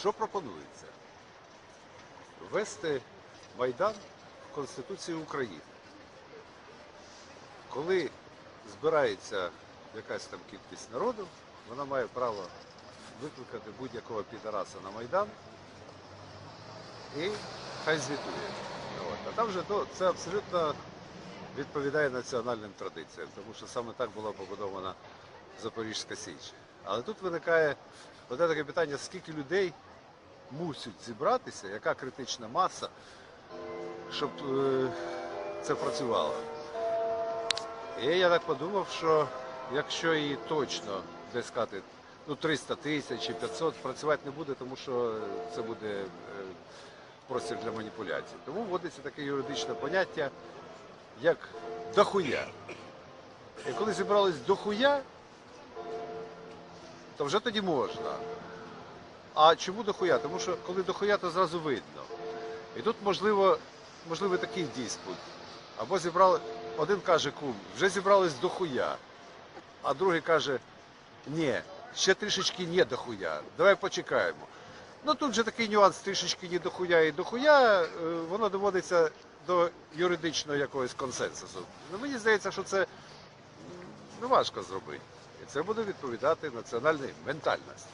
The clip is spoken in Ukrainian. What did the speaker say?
Що пропонується? Ввести Майдан в Конституцію України. Коли збирається якась там кількість народу, вона має право викликати будь-якого підараса на Майдан і хай звітує. А там вже ну, це абсолютно відповідає національним традиціям, тому що саме так була побудована Запорізька Січ. Але тут виникає одне таке питання, скільки людей мусять зібратися, яка критична маса, щоб е, це працювало. І я так подумав, що якщо її точно десь сказати, ну 300 тисяч чи 500 працювати не буде, тому що це буде е, простір для маніпуляцій. Тому вводиться таке юридичне поняття, як дохуя. І коли зібрались дохуя, то вже тоді можна. А чому дохуя? Тому що коли дохуя, то зразу видно. І тут можливо, можливо такий диспут. Або зібрали, один каже кум, вже зібрались дохуя, а другий каже, ні, ще трішечки не дохуя, давай почекаємо. Ну тут же такий нюанс трішечки не дохуя і дохуя, е, воно доводиться до юридичного якогось консенсусу. Ну, мені здається, що це м, ну, важко зробити. І це буде відповідати національній ментальності.